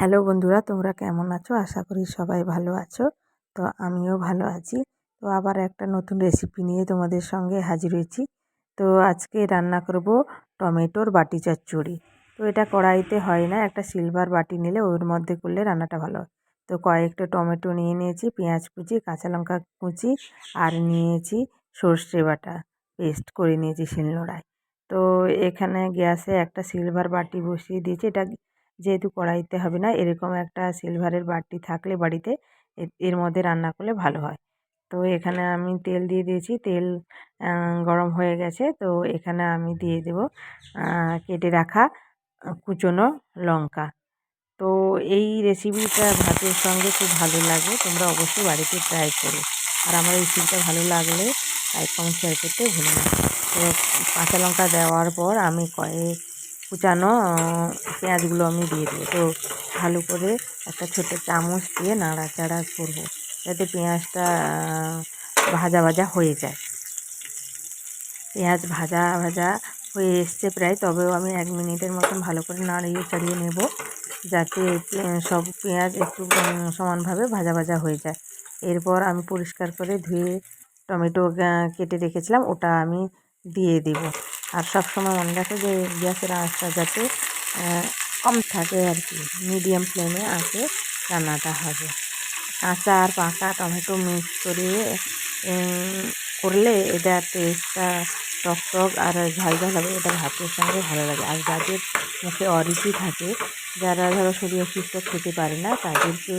Hello বন্ধুরা, তোমরা কেমন আছো? আশা করি সবাই ভালো আছো। তো আমিও ভালো আছি। তো আবার একটা নতুন রেসিপি নিয়ে তোমাদের সঙ্গে হাজির হয়েছি। তো আজকে রান্না করব টমেটোর বাটি চচ্চড়ি। তো এটা কড়াইতে হয় না, একটা সিলভার বাটি নিলে ওর মধ্যে করলে রান্নাটা ভালো। তো কয়েকটা টমেটো নিয়ে নিয়েছি, পেঁয়াজ কুচি, কাঁচা লঙ্কা কুচি আর নিয়েছি সর্ষে বাটা। পেস্ট করে নিয়েছি শিলনোড়ায়। তো এখানে গ্যাসে একটা সিলভার বাটি বসিয়ে দিয়েছি। এটা যেহেতু কড়াইতে হবে না, এরকম একটা সিলভারের বাটি থাকলে বাড়িতে এর মধ্যে রান্না করলে ভালো হয়। তো এখানে আমি তেল দিয়ে দিয়েছি, তেল গরম হয়ে গেছে। তো এখানে আমি দিয়ে দেব কেটে রাখা কুচনো লঙ্কা। তো এই রেসিপিটা ভাতের সঙ্গে খুব ভালো লাগে, তোমরা অবশ্যই বাড়িতে ট্রাই করো। আর আমার রেসিপিটা ভালো লাগলে লাইক কমেন্ট শেয়ার করতে ভুলো না। তো কাঁচা লঙ্কা দেওয়ার পর আমি কয়েক কুচানো পেঁয়াজগুলো আমি দিয়ে দেবো। তো ভালো করে একটা ছোটো চামচ দিয়ে নাড়াচাড়া করব, যাতে পেঁয়াজটা ভাজা ভাজা হয়ে যায়। পেঁয়াজ ভাজা ভাজা হয়ে এসছে প্রায়, তবেও আমি এক মিনিটের মতন ভালো করে নাড়িয়ে চাড়িয়ে নেব, যাতে সব পেঁয়াজ একটু সমানভাবে ভাজা ভাজা হয়ে যায়। এরপর আমি পরিষ্কার করে ধুয়ে টমেটো কেটে রেখেছিলাম, ওটা আমি দিয়ে দেব। আর সব সময় মনে রাখো যে গ্যাসের আঁচটা যাতে কম থাকে আর কি মিডিয়াম ফ্লেমে আঁচে রান্নাটা হবে। কাঁচা আর পাকা টমেটো মিক্স করে করলে এটা টেস্টটা টক টক আর ঝাল ঝাল হবে, এটা ভাতের সঙ্গে ভালো লাগে। আর যাদের মুখে অরিচি থাকে, যারা ধরো শরীর অসুস্থ খেতে পারে না, তাদেরকে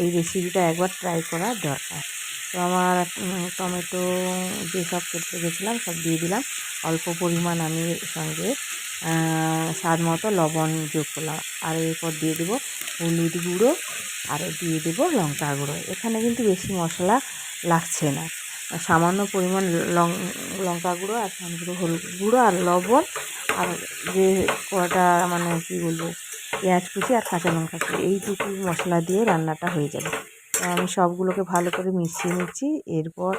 এই রেসিপিটা একবার ট্রাই করা দরকার। তো আমার টমেটো যেসব কেটে গেছিলাম সব দিয়ে দিলাম। অল্প পরিমাণ আমি সঙ্গে স্বাদ মতো লবণ যোগ করলাম। আর এরপর দিয়ে দেবো হলুদ গুঁড়ো আর দিয়ে দেবো লঙ্কা গুঁড়ো। এখানে কিন্তু বেশি মশলা লাগছে না। সামান্য পরিমাণ লং, লঙ্কা গুঁড়ো আর গুঁড়ো হলুদ গুঁড়ো আর লবণ আর যে কটা মানে কী বলব, পেঁয়াজ কুচি আর কাঁচা লঙ্কা কুচি, এইটুকু মশলা দিয়ে রান্নাটা হয়ে যাবে। আমি সবগুলোকে ভালো করে মিশিয়ে নিচ্ছি। এরপর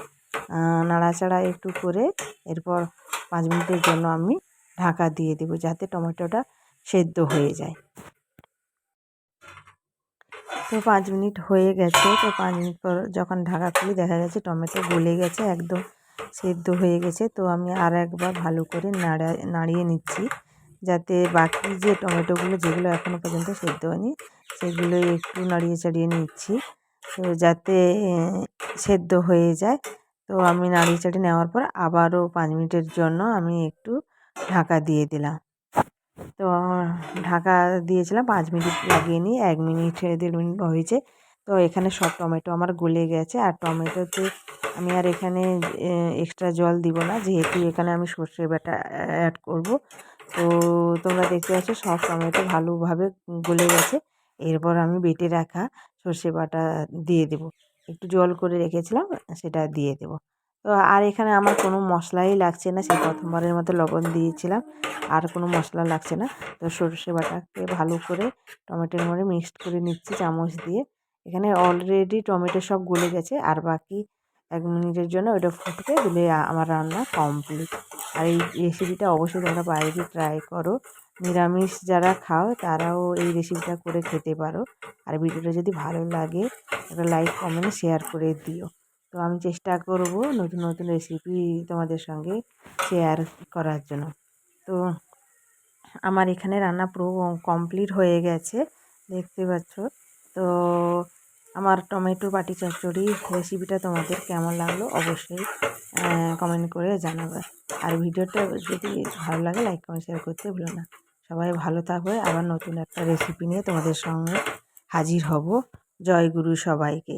নাড়াচাড়া একটু করে এরপর পাঁচ মিনিটের জন্য আমি ঢাকা দিয়ে দেবো যাতে টমেটোটা সেদ্ধ হয়ে যায়। তো পাঁচ মিনিট হয়ে গেছে। তো পাঁচ মিনিট পর যখন ঢাকা খুলি দেখা গেছে টমেটো গলে গেছে, একদম সেদ্ধ হয়ে গেছে। তো আমি আর একবার ভালো করে নাড়া, নাড়িয়ে নিচ্ছি যাতে বাকি যে টমেটোগুলো যেগুলো এখনও পর্যন্ত সেদ্ধ হয়নি সেগুলো একটু নাড়িয়ে চাড়িয়ে নিচ্ছি। যাতে, সেদ্ধ হয়ে যায়। তো আমি নাড়িয়ে চাড়িয়ে নেওয়ার পর আবারও পাঁচ মিনিটের জন্য আমি একটু ঢাকা দিয়ে দিলাম। তো ঢাকা দিয়েছিলাম, পাঁচ মিনিট লাগিয়ে নিই এক মিনিট, দেড় মিনিট হয়েছে। তো এখানে সব টমেটো আমার গলে গেছে। আর টমেটোতে আমি আর এখানে এক্সট্রা জল দিব না। যেহেতু এখানে আমি সর্ষে বাটা অ্যাড করব। তো তোমরা দেখতে পাচ্ছ সব টমেটো ভালোভাবে গলে গেছে। এরপর আমি বেটে রাখা সর্ষে বাটা দিয়ে দেব। একটু জল করে রেখেছিলাম, সেটা দিয়ে দেব। তো আর এখানে আমার কোনো মশলাই লাগছে না, সেই প্রথমবারের মতো লবণ দিয়েছিলাম। আর কোনো মশলা লাগছে না। তো সর্ষে বাটাকে ভালো করে টমেটোর মধ্যে মিক্সড করে নিচ্ছি চামচ দিয়ে। এখানে অলরেডি টমেটো সব গলে গেছে, আর বাকি এক মিনিটের জন্য ওটা ফুটবে দিলে আমার রান্না কমপ্লিট আর এই রেসিপিটা অবশ্যই তোমরা বাড়িতে ট্রাই করো। নিরামিষ যারা খাও, তারাও এই রেসিপিটা করে খেতে পারো। আর ভিডিওটা যদি ভালো লাগে, একটা লাইক কমেন্ট শেয়ার করে দিও। তো আমি চেষ্টা করব নতুন নতুন রেসিপি তোমাদের সঙ্গে শেয়ার করার জন্য। তো আমার এখানে রান্না পুরো কমপ্লিট হয়ে গেছে, দেখতে পাচ্ছ। তো আমার টমেটো বাটি চচ্চড়ি রেসিপিটা তোমাদের কেমন লাগল অবশ্যই কমেন্ট করে জানাবে। আর ভিডিওটা যদি ভালো লাগে লাইক কমেন্ট শেয়ার করতে ভুলো না। সবাই ভালো থাকবে। আবার নতুন একটা রেসিপি নিয়ে তোমাদের সঙ্গে হাজির হব। জয় গুরু সবাইকে।